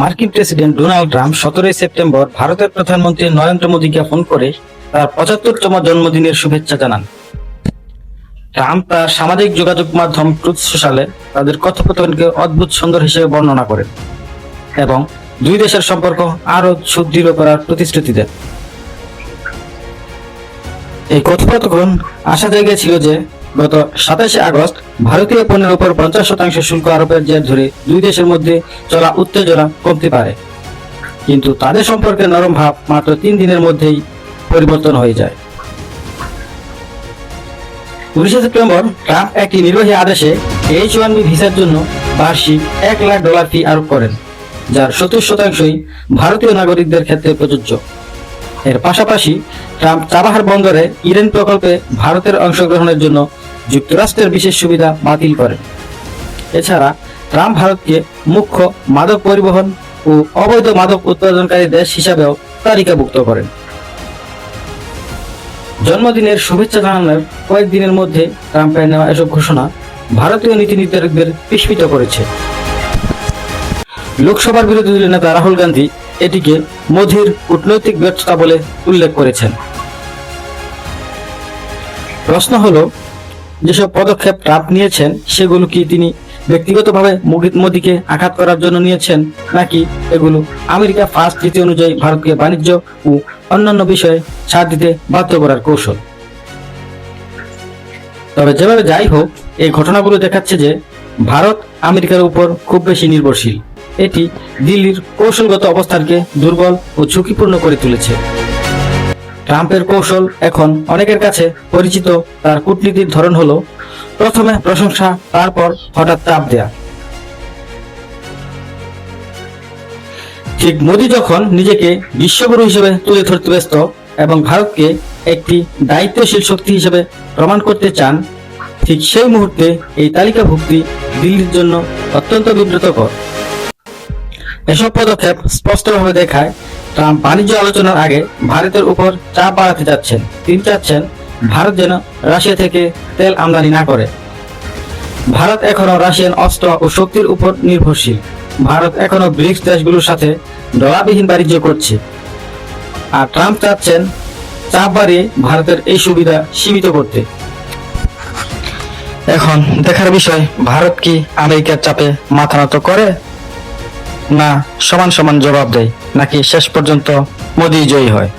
মার্কিন president Donald Trump সতেরোই September ভারতের প্রধানমন্ত্রী নরেন্দ্র মোদীকে ফোন করে তার পঁচাত্তরতম জন্মদিনের শুভেচ্ছা জানান। ট্রাম্প তার সামাজিক যোগাযোগ মাধ্যম ট্রুথ সোশ্যালে তাদের কথোপকথনকে অদ্ভুত সুন্দর হিসেবে বর্ণনা করেন এবং দুই দেশের সম্পর্ক আরও সুদৃঢ় করার প্রতিশ্রুতি দেন। এই কথোপকথন আশা জায়গায় ছিল যে গত সাতাশে আগস্ট ভারতীয় পণ্যের উপর পঞ্চাশ শতাংশ শুল্ক আরোপের জের ধরে দুই দেশের মধ্যে চলা উত্তেজনা কমতে পারে। কিন্তু তাদের সম্পর্কে নরম ভাব মাত্র তিন দিনের মধ্যেই পরিবর্তন হয়ে যায়। উনিশে সেপ্টেম্বর ট্রাম্প একটি নির্বাহী আদেশে এইচ ওয়ান বি ভিসার জন্য বার্ষিক এক লাখ ডলার ফি আরোপ করেন, যার সত্তর শতাংশই ভারতীয় নাগরিকদের ক্ষেত্রে প্রযোজ্য। এর পাশাপাশি ট্রাম্প চাবাহার বন্দরে ইরেন প্রকল্পে ভারতের অংশগ্রহণের জন্য যুক্তরাষ্ট্রের বিশেষ সুবিধা বাতিল করেন এছাড়া ট্রাম্প ভারতকে মুখ্য মাদক পরিবহন ও অবৈধ মাদক উৎপাদনকারী দেশ হিসাবেও তালিকাভুক্ত করেন। জন্মদিনের শুভেচ্ছা জানানোর কয়েকদিনের মধ্যে ট্রাম্পের নেওয়া এসব ঘোষণা ভারতীয় নীতি নির্ধারকদের বিস্মিত করেছে। লোকসভার বিরোধী দলীয় নেতা রাহুল গান্ধী এটিকে মোদির কূটনৈতিক ব্যর্থতা বলে উল্লেখ করেছেন। প্রশ্ন হলো যেসব পদক্ষেপ ট্রাম্প নিয়েছেন, সেগুলো কি তিনি ব্যক্তিগতভাবে মোদি- মোদিকে আঘাত করার জন্য নিয়েছেন, নাকি এগুলো আমেরিকা ফার্স্ট নীতি অনুযায়ী ভারতকে বাণিজ্য ও অন্যান্য বিষয়ে ছাড় দিতে বাধ্য করার কৌশল? তবে যেভাবে যাই হোক এই ঘটনাগুলো দেখাচ্ছে যে ভারত আমেরিকার উপর খুব বেশি নির্ভরশীল। এটি দিল্লির কৌশলগত অবস্থানকে দুর্বল ও ঝুঁকিপূর্ণ করে তুলেছে। ট্রাম্পের কৌশল এখন অনেকের কাছে পরিচিত, তার কূটনীতির ধরন হলো, প্রথমে প্রশংসা, তারপর হঠাৎ চাপ দেয়া। ঠিক মোদি যখন নিজেকে বিশ্বগুরু হিসেবে তুলে ধরতে ব্যস্ত এবং ভারতকে একটি দায়িত্বশীল শক্তি হিসেবে প্রমাণ করতে চান, ঠিক সেই মুহূর্তে এই তালিকাভুক্তি দিল্লির জন্য অত্যন্ত বিব্রতকর। এসব পদক্ষেপ স্পষ্টভাবে দেখায় ট্রাম্প বাণিজ্য আলোচনার আগে ভারতের উপর চাপ বাড়াতে যাচ্ছেন। তিনি চাচ্ছেন ভারত যেন রাশিয়া থেকে তেল আমদানি না করে। ভারত এখনও রাশিয়ান অস্ত্র ও শক্তির উপর নির্ভরশীল। ভারত এখনও ব্রিক্স দেশগুলোর সাথে ডলাবিহীন বাণিজ্য করছে। আর ট্রাম্প চাচ্ছেন চাপ বাড়িয়ে ভারতের এই সুবিধা সীমিত করতে। এখন দেখার বিষয়, ভারত কি আমেরিকার চাপে মাথা নত করে না সমান সমান জবাব দেয়। নাকি শেষ পর্যন্ত মোদি জয়ী হয়?